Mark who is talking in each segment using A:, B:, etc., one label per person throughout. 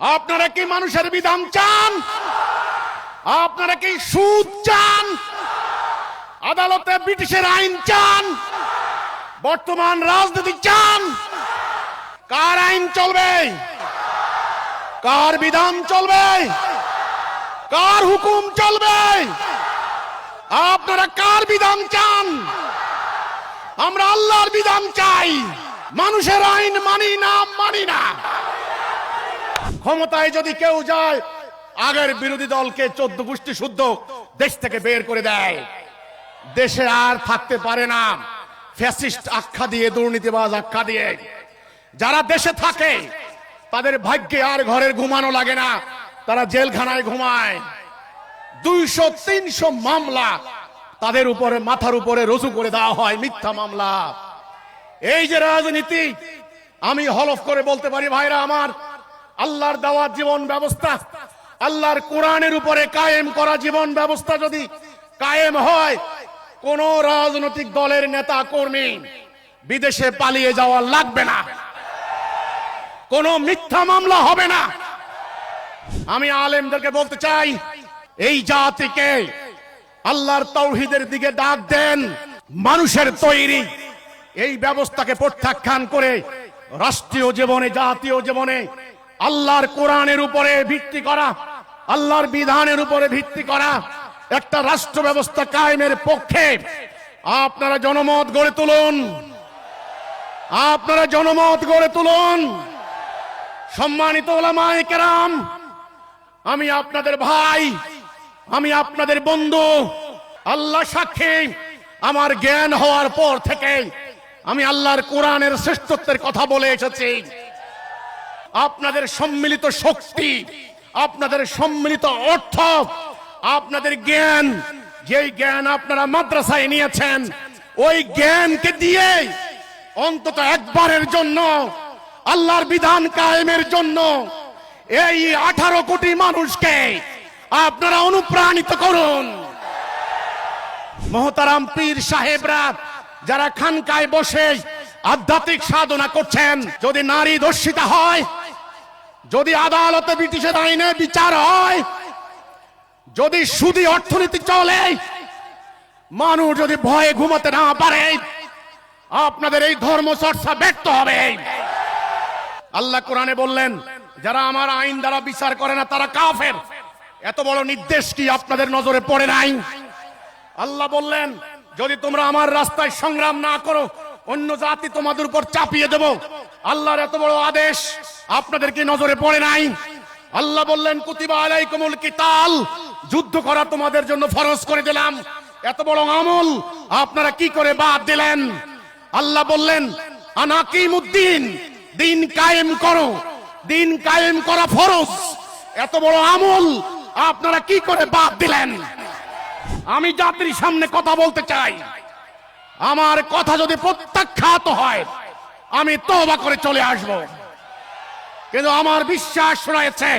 A: আপনারা কি মানুষের বিধান চান? আপনারা কি সুদ চান? আদালতে ব্রিটিশের আইন চান? বর্তমান রাজনীতি চান? কার আইন চলবে? কার বিধান চলবে? কার হুকুম চলবে? আপনারা কার বিধান চান? আমরা আল্লাহর বিধান চাই। মানুষের আইন মানি না মানি না। ক্ষমতায় যদি কেউ যায়, আগের বিরোধী দলকে চোদ্দ গোষ্ঠী শুদ্ধ দেশ থেকে বের করে দেয়। দেশে আর থাকতে পারে না। ফ্যাসিস্ট আখ্যা দিয়ে, দুর্নীতিবাজ আখ্যা দিয়ে। যারা দেশে থাকে, তাদের ভাগ্যে আর ঘরের ঘুমানো লাগে না। তারা জেলখানায় ঘুমায়। দুইশো, তিনশো মামলা তাদের উপরে, মাথার উপরে রসু করে দেওয়া হয়, মিথ্যা মামলা। এই যে রাজনীতি, আমি হলফ করে বলতে পারি ভাইরা আমার আল্লাহর দেওয়া জীবন ব্যবস্থা, আল্লাহর কোরআনের উপরে কায়েম করা জীবন ব্যবস্থা যদি কায়েম হয়, কোন রাজনৈতিক দলের নেতা কর্মী বিদেশে পালিয়ে যাওয়া লাগবে না। কোন মিথ্যা মামলা হবে না। আমি আলেমদেরকে বলতে চাই, এই জাতিকে আল্লাহর তৌহিদের দিকে ডাক দেন, মানুষের তৈরি। এই ব্যবস্থাকে প্রত্যাখ্যান করে রাষ্ট্রীয় জীবনে, জাতীয় জীবনে আল্লাহর কোরআনের উপরে ভিত্তি করা, আল্লাহর বিধানের উপরে ভিত্তি করা, একটা রাষ্ট্র ব্যবস্থা কায়েমের পক্ষে। আপনারা জনমত গড়ে তুলুন। আপনারা জনমত গড়ে তুলুন। সম্মানিত কেরাম, আমি আপনাদের ভাই, আমি আপনাদের বন্ধু, আল্লাহ সাক্ষী, আমার জ্ঞান হওয়ার পর থেকে আমি আল্লাহর কোরআনের শ্রেষ্ঠত্বের কথা বলে এসেছি। আপনাদের সম্মিলিত শক্তি, আপনাদের সম্মিলিত অর্থ, আপনাদের জ্ঞান, যেই জ্ঞান আপনারা মাদ্রাসায় নিয়েছেন, ওই জ্ঞানকে দিয়ে অন্তত একবারের জন্য, আল্লাহর বিধান কায়েমের জন্য এই আঠারো কোটি মানুষকে আপনারা অনুপ্রাণিত করুন। মহতারাম পীর সাহেবরা যারা খানকায় বসে আধ্যাত্মিক সাধনা করছেন, যদি নারী দর্শিতা হয় যদি আদালতে ব্রিটিশের আইনে বিচার হয়, যদি সুদি অর্থনীতি চলে, মানুষ যদি ভয়ে ঘুমাতে না পারে, আপনাদের এই ধর্ম চর্চা ব্যর্থ হবে। আল্লাহ কোরআনে বললেন, যারা আমার আইন দ্বারা বিচার করে না, তারা কাফের। এত বড় নির্দেশ কি আপনাদের নজরে পড়ে নাই? আল্লাহ বললেন, যদি তোমরা আমার রাস্তায় সংগ্রাম না করো, অন্য জাতি তোমাদের উপর চাপিয়ে দেব। আল্লাহর এত বড় আদেশ আপনাদের কি নজরে পড়ে নাই? আল্লাহ বললেন, কুতিবা আলাইকুমুল কিতাল। যুদ্ধ করা তোমাদের জন্য ফরজ করে দিলাম। এত বড় আমল আপনারা কি করে বাদ দিলেন? আল্লাহ বললেন, আনাকিমুদ্দিন, দিন কায়েম করো। দিন কায়েম করা ফরজ। এত বড় আমল আপনারা কি করে বাদ দিলেন? আমি জাতির সামনে কথা বলতে চাই। আমার কথা যদি প্রত্যাখ্যাত হয় আমি তবা করে চলে আসব। কিন্তু আমার বিশ্বাস রয়েছে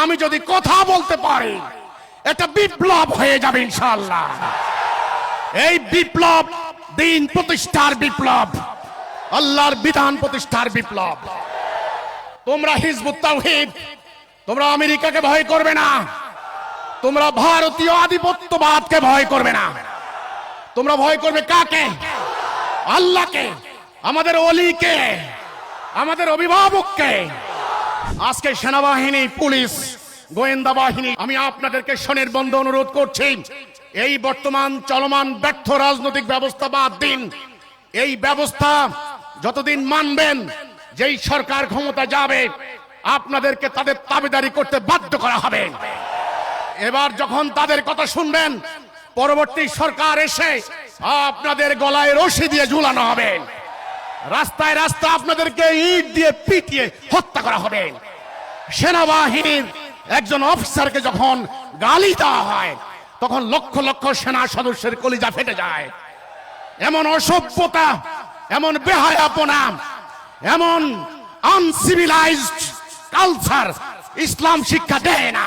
A: আমি যদি কথা বলতে পারি, এটা বিপ্লব হয়ে যাবে ইনশাল্লাহ এই বিপ্লব দিন প্রতিষ্ঠার বিপ্লব, আল্লাহর বিধান প্রতিষ্ঠার বিপ্লব। তোমরা হিজবুত তোমরা আমেরিকাকে ভয় করবে না, তোমরা ভারতীয় আধিপত্যবাদকে ভয় করবে না। তোমরা ভয় করবে কাকে? আল্লাহকে। আমাদের অলিকে, আমাদের অভিভাবককে, আজকে সেনাবাহিনী, পুলিশ, গোয়েন্দা বাহিনী, আমি আপনাদেরকে স্বনির্বন্ধ অনুরোধ করছি, এই বর্তমান চলমান ব্যর্থ রাজনৈতিক ব্যবস্থা বাদ দিন। এই ব্যবস্থা যতদিন মানবেন, যেই সরকার ক্ষমতা যাবে, আপনাদেরকে তাদের দাবিদারি করতে বাধ্য করা হবে। এবার যখন তাদের কথা শুনবেন, পরবর্তী সরকার এসে আপনাদের গলায় রশি দিয়ে ঝুলানো হবে। রাস্তায় রাস্তা আপনাদেরকে ইট দিয়ে পিটিয়ে হত্যা করা হবে। সেনাবাহিনীর একজন অফিসারকে যখন গালি দেওয়া হয়, তখন লক্ষ লক্ষ সেনা সদস্যের কলিজা ফেটে যায়। এমন অসভ্যতা, এমন বেহায়াপনা, এমন আনসিভিলাইজড কালচার ইসলাম শিক্ষা দেয় না।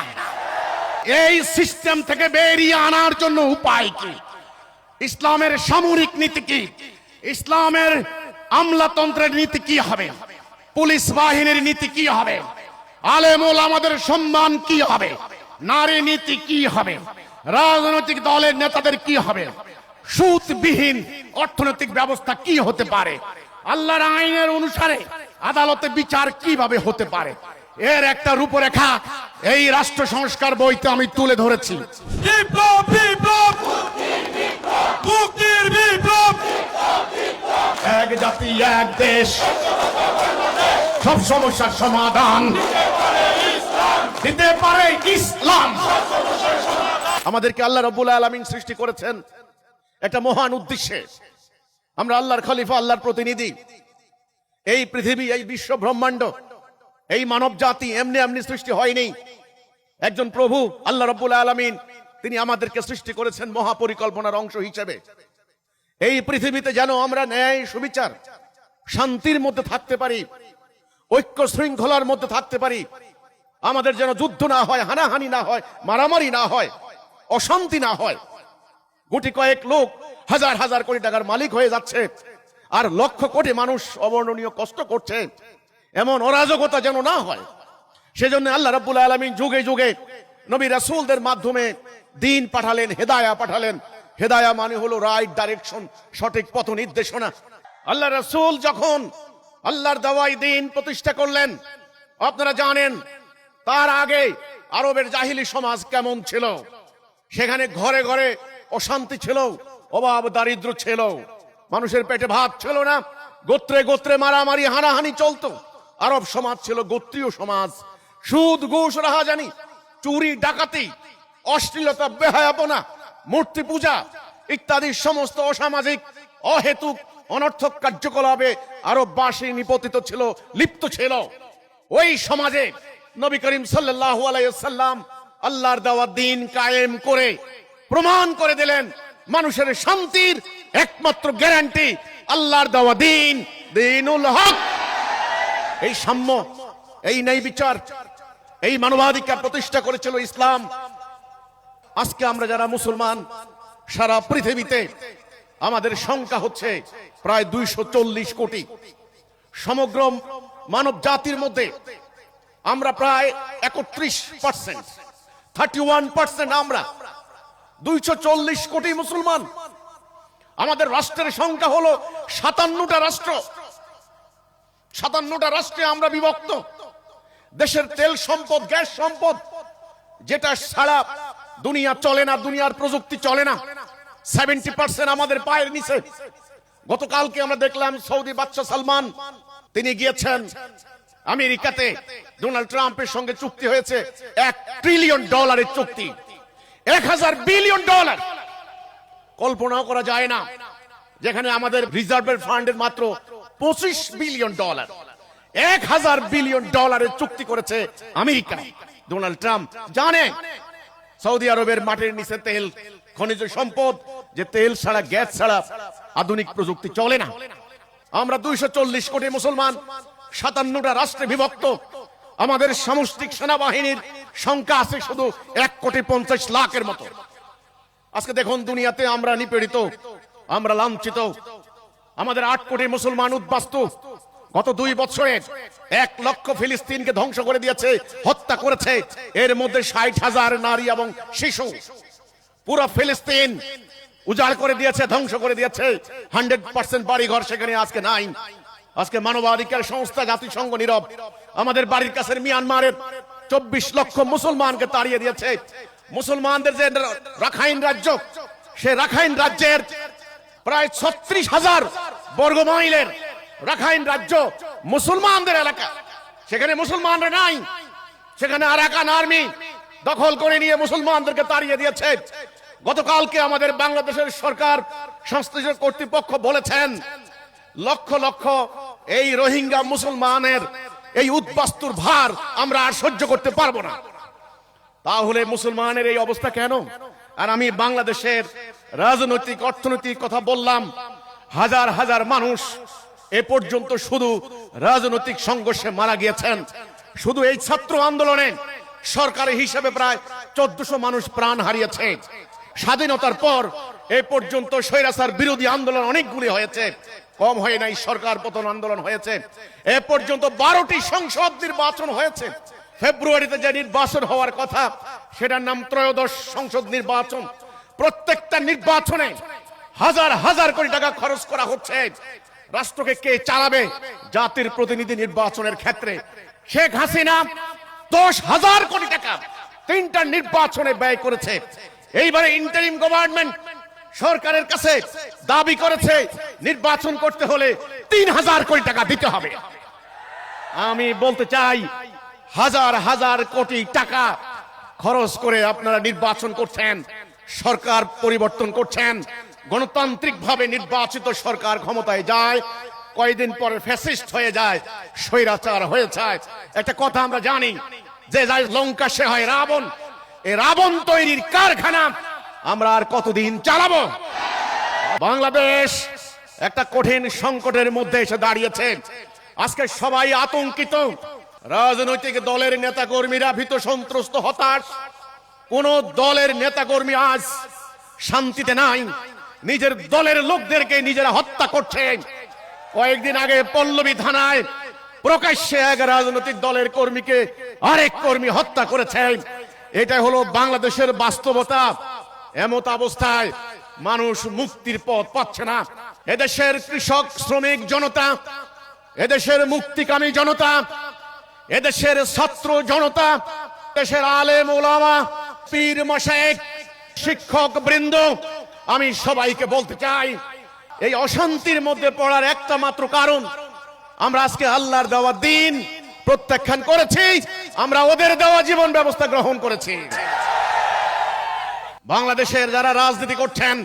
A: এই সিস্টেম থেকে বেরিয়ে আনার জন্য উপায় কি? ইসলামের সামরিক নীতি কি? ইসলামের আমলাতন্ত্রের নীতি কি হবে? পুলিশ বাহিনীর নীতি কি হবে? আলেমুল আমাদের সম্মান কি হবে? নারী নীতি কি হবে? রাজনৈতিক দলের নেতাদের কি হবে? সুদবিহীন অর্থনৈতিক ব্যবস্থা কি হতে পারে? আল্লাহর আইনের অনুসারে আদালতে বিচার কীভাবে হতে পারে? এর একটা রূপরেখা এই রাষ্ট্র সংস্কার বইতে আমি তুলে ধরেছি।
B: বিপ্লব বিপ্লব!
A: এক জাতি, এক দেশ। সব সমস্যার সমাধান। দিতে পারে ইসলাম। আমাদেরকে আল্লাহ রব্বুল আলমিন সৃষ্টি করেছেন একটা মহান উদ্দেশ্যে। আমরা আল্লাহর খলিফা, আল্লাহর প্রতিনিধি। এই পৃথিবী, এই বিশ্ব ব্রহ্মাণ্ড, এই মানব জাতি এমনি এমনি সৃষ্টি হয়নি। একজন প্রভু, আল্লাহ রব্বুল আলমিন, তিনি আমাদেরকে সৃষ্টি করেছেন মহাপরিকল্পনার অংশ হিসেবে। এই পৃথিবীতে যেন আমরা ন্যায় সুবিচার, শান্তির মধ্যে থাকতে পারি, ঐক্য শৃঙ্খলার মধ্যে থাকতে পারি। আমাদের যেন যুদ্ধ না হয়, হানাহানি না হয়, মারামারি না হয়, অশান্তি না হয়। গুটি কয়েক লোক হাজার হাজার কোটি টাকার মালিক হয়ে যাচ্ছে আর লক্ষ কোটি মানুষ অবর্ণনীয় কষ্ট করছে। এমন অরাজকতা যেন না হয়, সেজন্য আল্লাহ রাব্বুল আলামিন যুগে যুগে নবী রাসূলদের মাধ্যমে দিন পাঠালেন, হেদায়া পাঠালেন হেদায়া মানে হলো রাইট ডাইরেকশন সঠিক পথ নির্দেশনা। আল্লাহ রাসূল যখন আল্লাহর দাওয়াই দিন প্রতিষ্ঠা করলেন, আপনারা জানেন তার আগে আরবের জাহিলি সমাজ কেমন ছিল? সেখানে ঘরে ঘরে অশান্তি ছিল, অভাব দারিদ্র ছিল, মানুষের পেটে ভাত ছিল না, গোত্রে গোত্রে মারামারি, হানাহানি চলতো। আরব সমাজ ছিল গোত্রীয় সমাজ। সুদ, ঘুষ, রাহাজানি, চুরি, ডাকাতি, অশ্লীলতা, বেহায়াপনা মূর্তি পূজা, ইত্যাদি সমস্ত অসামাজিক, অহেতুক, অনর্থক কার্যকলাপে আরও আরববাসী নিপতিত ছিল, লিপ্ত ছিল। ওই সমাজে নবী করিম সাল্লাম আল্লাহর দেওয়া দিন কায়েম করে প্রমাণ করে দিলেন, মানুষের শান্তির একমাত্র গ্যারান্টি আল্লাহর দেওয়া দিন, দিনুল হক। এই সাম্য, এই ন্যায় বিচার, এই মানবাধিকার প্রতিষ্ঠা করেছিল ইসলাম। আজকে আমরা যারা মুসলমান, সারা পৃথিবীতে আমাদের সংখ্যা হচ্ছে প্রায় দুইশো চল্লিশ কোটি। সমগ্র মানব জাতির মধ্যে আমরা প্রায় একত্রিশ পার্সেন্ট থার্টি ওয়ান পার্সেন্ট আমরা। দুইশো চল্লিশ কোটি মুসলমান। আমাদের রাষ্ট্রের সংখ্যা হলো সাতান্নটা রাষ্ট্র। সাতান্নটা রাষ্ট্রে আমরা বিভক্ত। দেশের তেল সম্পদ, গ্যাস সম্পদ, যেটা ছাড়া দুনিয়া চলে না, দুনিয়ার প্রযুক্তি চলে না। সেভেন্টি পার্সেন্ট আমাদের পায়ের নিচে। গতকালকে আমরা দেখলাম সৌদি বাদশাহ সালমান, তিনি গিয়েছেন আমেরিকাতে। ডোনাল্ড ট্রাম্পের সঙ্গে চুক্তি হয়েছে, এক ট্রিলিয়ন ডলারের চুক্তি। এক হাজার বিলিয়ন ডলার কল্পনাও করা যায় না, যেখানে আমাদের রিজার্ভের ফান্ডের মাত্র পঁচিশ বিলিয়ন ডলার এক হাজার বিলিয়ন ডলারের চুক্তি করেছে আমেরিকা। ডোনাল্ড ট্রাম্প জানে সৌদি আরবের মাটির নিচে তেল, খনিজ সম্পদ, যে তেল ছাড়া, গ্যাস ছাড়া আধুনিক প্রযুক্তি চলে না। আমরা দুইশো চল্লিশ কোটি মুসলমান, সাতান্নটা রাষ্ট্রে বিভক্ত। আমাদের সামষ্টিক সেনাবাহিনীর সংখ্যা আছে শুধু এক কোটি পঞ্চাশ লাখের মতো। আজকে দেখুন, দুনিয়াতে আমরা নিপীড়িত, আমরা লাঞ্ছিত। আমাদের আট কোটি মুসলমান উদ্বাস্তু। গত দুই বছরে এক লক্ষ ফিলিস্তিনকে ধ্বংস করে দিয়েছে, হত্যা করেছে। এর মধ্যে ষাট হাজার নারী এবং শিশু। পুরো ফিলিস্তিন উজাড় করে দিয়েছে, ধ্বংস করে দিয়েছে। হান্ড্রেড পার্সেন্ট বাড়ি ঘর সেখানে আজকে নাই। আজকে মানবাধিকার সংস্থা জাতিসংঘ নীরব। আমাদের বাড়ির কাছে মিয়ানমারের চব্বিশ লক্ষ মুসলমানকে তাড়িয়ে দিয়েছে। মুসলমানদের যে রাখাইন রাজ্য, সে রাখাইন রাজ্যের প্রায় ছত্রিশ হাজার বর্গ মাইলের রাখাইন রাজ্য মুসলমানদের এলাকা। সেখানে মুসলমানরা নাই। সেখানে আরাকান আর্মি দখল করে নিয়ে মুসলমানদেরকে তাড়িয়ে দিয়েছে। গতকালকে আমাদের বাংলাদেশের সরকার সংশ্লিষ্ট কর্তৃপক্ষ বলেছেন, লক্ষ লক্ষ এই রোহিঙ্গা মুসলমানের এই উদ্বাস্তুর ভার আমরা আর সহ্য করতে পারব না। তাহলে মুসলমানের এই অবস্থা কেন? আর আমি বাংলাদেশের রাজনৈতিক, অর্থনৈতিক কথা বললাম, হাজার হাজার মানুষ এ পর্যন্ত শুধু রাজনৈতিক সংঘর্ষে মারা গিয়েছেন। শুধু এই ছাত্র আন্দোলনে সরকারি হিসেবে প্রায় চোদ্দশো মানুষ প্রাণ হারিয়েছে। স্বাধীনতার পর এ পর্যন্ত স্বৈরাচার বিরোধী আন্দোলন অনেকগুলি হয়েছে। কম হয় নাই, সরকার পতন আন্দোলন হয়েছে। এ পর্যন্ত বারোটি সংসদ নির্বাচন হয়েছে। ফেব্রুয়ারিতে যে নির্বাচন হওয়ার কথা, সেটার নাম ত্রয়োদশ সংসদ নির্বাচন। প্রত্যেকটা নির্বাচনে হাজার হাজার কোটি টাকা খরচ করা হচ্ছে। রাষ্ট্রকে কে চালাবে? জাতির প্রতিনিধি নির্বাচনের ক্ষেত্রে। শেখ হাসিনা দশ হাজার কোটি টাকা তিনটা নির্বাচনে ব্যয় করেছে। এইবারে ইন্টারিম গভর্নমেন্ট সরকারের কাছে দাবি করেছে, নির্বাচন করতে হলে তিন হাজার কোটি টাকা দিতে হবে। আমি বলতে চাই, হাজার হাজার কোটি টাকা খরচ করে আপনারা নির্বাচন করছেন, সরকার পরিবর্তন করছেন গণতান্ত্রিক ভাবে নির্বাচিত সরকার ক্ষমতায় যায় কয়েকদিন পরে ফ্যাসিস্ট হয়ে যায়, স্বৈরাচার হয়ে যায়। একটা কথা আমরা জানি, যে যায় লঙ্কা সে হয় রাবণ এই রাবণ তৈরির কারখানা আমরা আর কতদিন চালাবো? বাংলাদেশ একটা কঠিন সংকটের মধ্যে এসে দাঁড়িয়েছে। আজকে সবাই আতঙ্কিত। রাজনৈতিক দলের নেতা কর্মীরা ভীত সন্ত্রস্ত হতাশ। কোন দলের নেতা কর্মী আজ শান্তিতে নাই। নিজের দলের লোকদেরকে নিজেরা হত্যা করছে। কয়েকদিন আগে পল্লবী থানায় প্রকাশ্যে এক রাজনৈতিক দলের কর্মীকে আরেক কর্মী হত্যা করেছে। এটা হলো বাংলাদেশের বাস্তবতা। এমত অবস্থায় মানুষ মুক্তির পথ পাচ্ছে না। এদেশের কৃষক, শ্রমিক জনতা, এদেশের মুক্তিকামী জনতা, এদেশের ছাত্র জনতা দেশের আলেম ওলামা, পীর মশায়েক শিক্ষক বৃন্দ আমি সবাইকে বলতে চাই, এই অশান্তির মধ্যে পড়ার একটা মাত্র কারণ, আমরা আজকে আল্লাহর দেওয়া দিন প্রত্যাখ্যান করেছি, আমরা ওদের দেওয়া জীবন ব্যবস্থা গ্রহণ করেছি। বাংলাদেশের যারা রাজনীতি করছেন,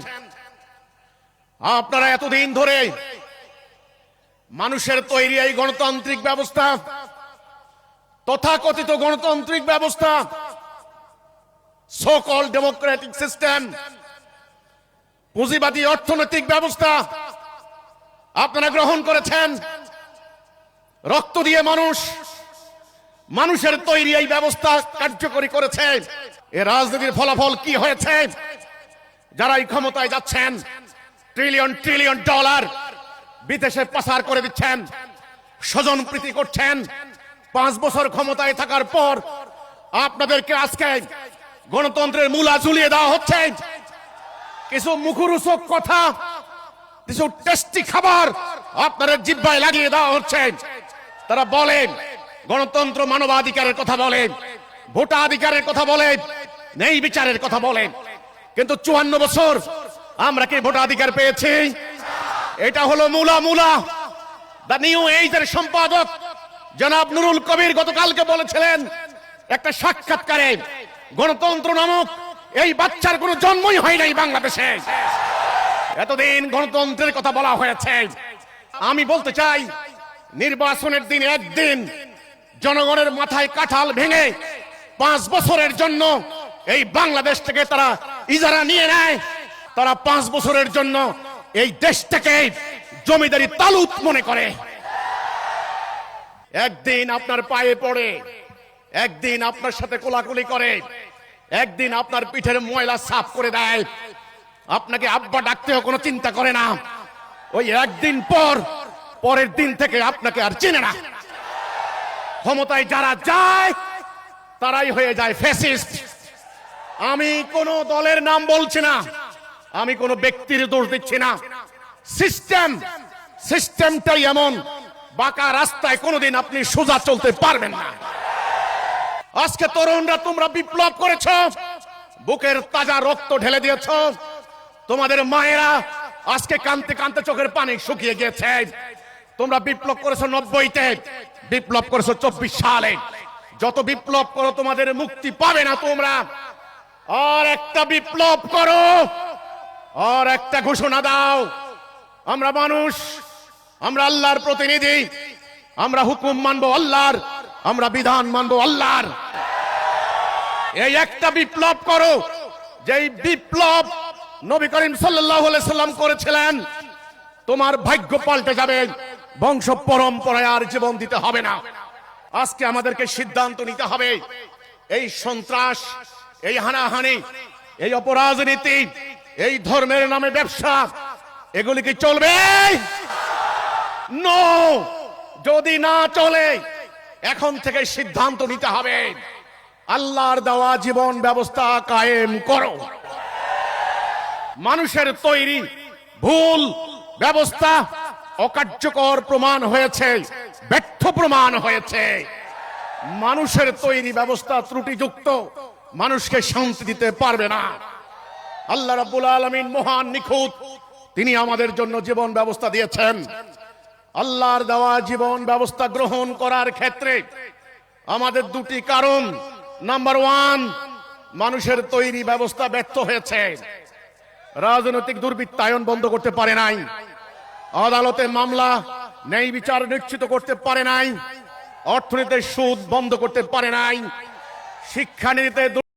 A: আপনারা এতদিন ধরে মানুষের তৈরি এই গণতান্ত্রিক ব্যবস্থা, তথাকথিত গণতান্ত্রিক ব্যবস্থা সকল ডেমোক্রেটিক সিস্টেম পুঁজিবাদী অর্থনৈতিক ব্যবস্থা আপনারা গ্রহণ করেছেন। রক্ত দিয়ে মানুষ, মানুষের তৈরি এই ব্যবস্থা কার্যকরী করেছে। এ রাজনীতির ফলাফল কি হয়েছে? যারা এই ক্ষমতায় যাচ্ছেন ট্রিলিয়ন ট্রিলিয়ন ডলার বিদেশে পাচার করে দিচ্ছেন, স্বজন প্রীতি করছেন, পাঁচ বছর ক্ষমতায় থাকার পর আপনাদেরকে আজকে গণতন্ত্রের মূলা ঝুলিয়ে দেওয়া হচ্ছে। কিছু মুখরোচক কথা, কিছু টেস্টি খাবার আপনাদের জিব্বায় লাগিয়ে দেওয়া হচ্ছে। তারা বলেন, গণতন্ত্র মানবাধিকারের কথা বলেন, ভোটাধিকারের কথা বলেন নেই বিচারের কথা বলেন। কিন্তু চুয়ান্ন বছর আমরা কি ভোটাধিকার পেয়েছি? এটা হলো মূলা মূলা। দা নিউ এইজের সম্পাদক জনাব নুরুল কবির গতকালকে বলেছিলেন, একটা সাক্ষাৎকারে গণতন্ত্র নামক এই বাচ্চার কোনো জন্মই হয় নাই বাংলাদেশে। এতদিন গণতন্ত্রের কথা বলা হয়েছে। আমি বলতে চাই, নির্বাচনের দিন একদিন জনগণের মাথায় কাঁঠাল ভেঙে পাঁচ বছরের জন্য এই বাংলাদেশ থেকে তারা ইজারা নিয়ে নেয়। তারা পাঁচ বছরের জন্য এই দেশটাকে জমিদারি তালুত মনে করে। একদিন আপনার পায়ে পড়ে, একদিন আপনার সাথে কোলাকুলি করে। একদিন আপনার পিঠের ময়লা সাফ করে দেয়। আপনাকে আব্বা ডাকতেও কোনো চিন্তা করে না। ওই একদিন পর, পরের দিন থেকে আপনাকে আর চেনে না। ক্ষমতায় যারা যায়, তারাই হয়ে যায় ফ্যাসিস্ট আমি কোন দলের নাম বলছি না। আমি কোন ব্যক্তির দোষ দিচ্ছি না। সিস্টেম সিস্টেমটাই এমন। বাঁকা রাস্তায় কোনোদিন আপনি সোজা চলতে পারবেন না। আজকে তরুণরা তোমরা বিপ্লব করেছ, বুকের তাজা রক্ত ঢেলে দিয়েছ। তোমাদের মায়েরা আজকে কানতে কানতে চোখের পানি শুকিয়ে গিয়েছে। তোমরা বিপ্লব করেছ নব্বইতে, বিপ্লব করেছ চব্বিশ সালে। যত বিপ্লব করো, তোমাদের মুক্তি পাবে না তোমরা। আর একটা বিপ্লব করো, আর একটা ঘোষণা দাও। আমরা মানুষ, আমরা আল্লাহর প্রতিনিধি, আমরা হুকুম মানবো আল্লাহর আমরা বিধান মানবো আল্লাহর। এই একটা বিপ্লব করো, যেই বিপ্লব নবী করিম সাল্লাম করেছিলেন, তোমার ভাগ্য পাল্টে যাবে, বংশ পরম্পরায় আর জীবন দিতে হবে না। আজকে আমাদেরকে সিদ্ধান্ত নিতে হবে, এই সন্ত্রাস, এই হানাহানি, এই অপরাজনীতি, এই ধর্মের নামে ব্যবসা, এগুলি কি চলবে? যদি না চলে এখন থেকে সিদ্ধান্ত নিতে হবে। আল্লাহর দেওয়া জীবন ব্যবস্থা কায়েম করো। মানুষের তৈরি ভুল ব্যবস্থা অকার্যকর প্রমাণ হয়েছে, ব্যর্থ প্রমাণ হয়েছে। মানুষের তৈরি ব্যবস্থা ত্রুটিযুক্ত, মানুষকে শান্তি দিতে পারবে না। আল্লাহ রাব্বুল আলামিন মহান নিখুঁত, তিনি আমাদের জন্য জীবন ব্যবস্থা দিয়েছেন। আল্লাহর দেওয়া জীবন ব্যবস্থা গ্রহণ করার ক্ষেত্রে আমাদের দুটি কারণ। নাম্বার ওয়ান মানুষের তৈরি ব্যবস্থা ব্যর্থ হয়েছে। রাজনৈতিক দুর্বৃত্তায়ন বন্ধ করতে পারে নাই। আদালতে মামলা, ন্যায় বিচার নিশ্চিত করতে পারে নাই। অর্থনীতির সুদ বন্ধ করতে পারে নাই। শিক্ষানীতিতে